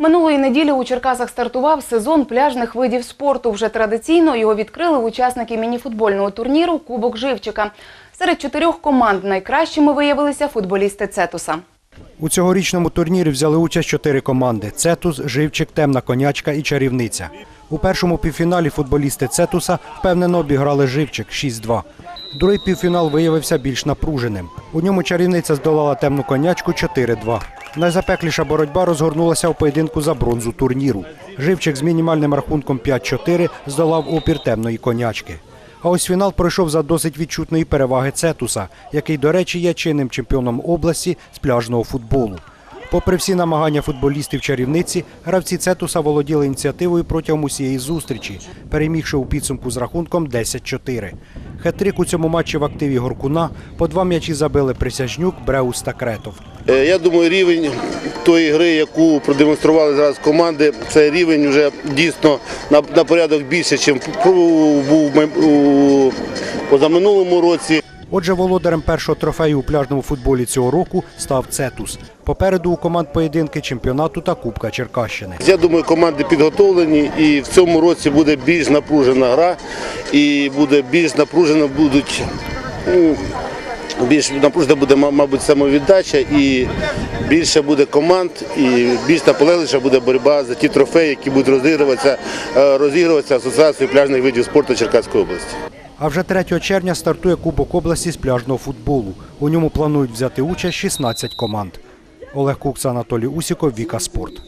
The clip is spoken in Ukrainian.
Минулої неділі у Черкасах стартував сезон пляжних видів спорту. Вже традиційно його відкрили учасники мініфутбольного турніру Кубок Живчика. Серед чотирьох команд найкращими виявилися футболісти Цетуса. У цьогорічному турнірі взяли участь чотири команди: Цетус, Живчик, Темна конячка і Чарівниця. У першому півфіналі футболісти Цетуса впевнено обіграли Живчик 6-2. Другий півфінал виявився більш напруженим. У ньому чарівниця здолала темну конячку 4-2. Найзапекліша боротьба розгорнулася у поєдинку за бронзу турніру. Живчик з мінімальним рахунком 5-4 здолав опір темної конячки. А ось фінал пройшов за досить відчутної переваги Цетуса, який, до речі, є чинним чемпіоном області з пляжного футболу. Попри всі намагання футболістів чарівниці, гравці Цетуса володіли ініціативою протягом усієї зустрічі, перемігши у підсумку з рахунком 10-4. Хет-трик у цьому матчі в активі Горкуна по два м'ячі забили Присяжнюк, Бреус та Кретов. Е, Я думаю, рівень тої гри, яку продемонстрували зараз команди, це рівень вже дійсно на, порядок більше, ніж був у позаминулому році. Отже, володарем першого трофею у пляжному футболі цього року став Цетус. Попереду у команд поєдинки чемпіонату та Кубка Черкащини. Я думаю, команди підготовлені і в цьому році буде більш напружена гра і буде більш напружено будуть. Ну, більш напружена буде, мабуть, самовіддача і більше буде команд, і більш наполегливіша буде боротьба за ті трофеї, які будуть розігруватися, е, розігруватися Асоціацією пляжних видів спорту Черкаської області. А вже 3 червня стартує Кубок області з пляжного футболу. У ньому планують взяти участь 16 команд. Олег Кукс, Анатолій Усіков, Віка Спорт.